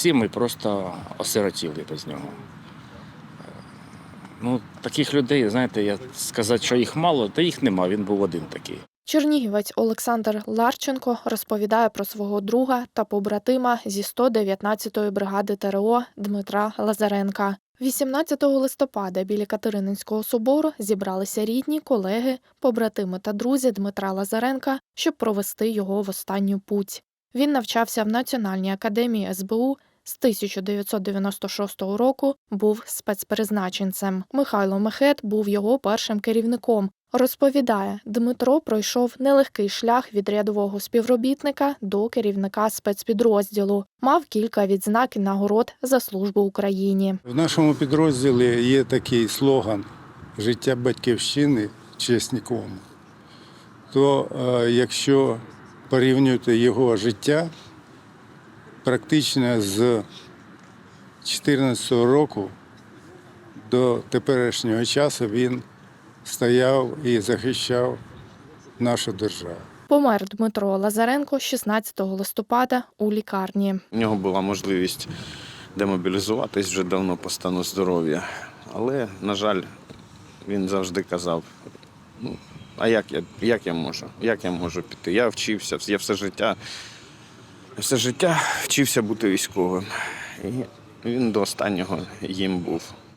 всі ми просто осиротіли без нього. Е, Ну, таких людей, знаєте, я сказати, що їх мало, та їх нема, він був один такий. Чернігівець Олександр Ларченко розповідає про свого друга та побратима зі 119-ї бригади ТРО Дмитра Лазаренка. 18 листопада біля Катерининського собору зібралися рідні, колеги, побратими та друзі Дмитра Лазаренка, щоб провести його в останню путь. Він навчався в Національній академії СБУ. З 1996 року був спецпризначенцем. Михайло Мехет був його першим керівником. Розповідає, Дмитро пройшов нелегкий шлях від рядового співробітника до керівника спецпідрозділу. Мав кілька відзнак і нагород за службу Україні. В нашому підрозділі є такий слоган Життя батьківщини честь нікому. То е, якщо порівнювати його життя, практично з 2014 року до теперішнього часу він стояв і захищав нашу державу. Помер Дмитро Лазаренко 16 листопада у лікарні. У нього була можливість демобілізуватись вже давно по стану здоров'я. Але, на жаль, він завжди казав: ну, а як я, як я можу? Як я можу піти? Я вчився, я все життя, все життя вчився бути військовим. І він до останнього їм був.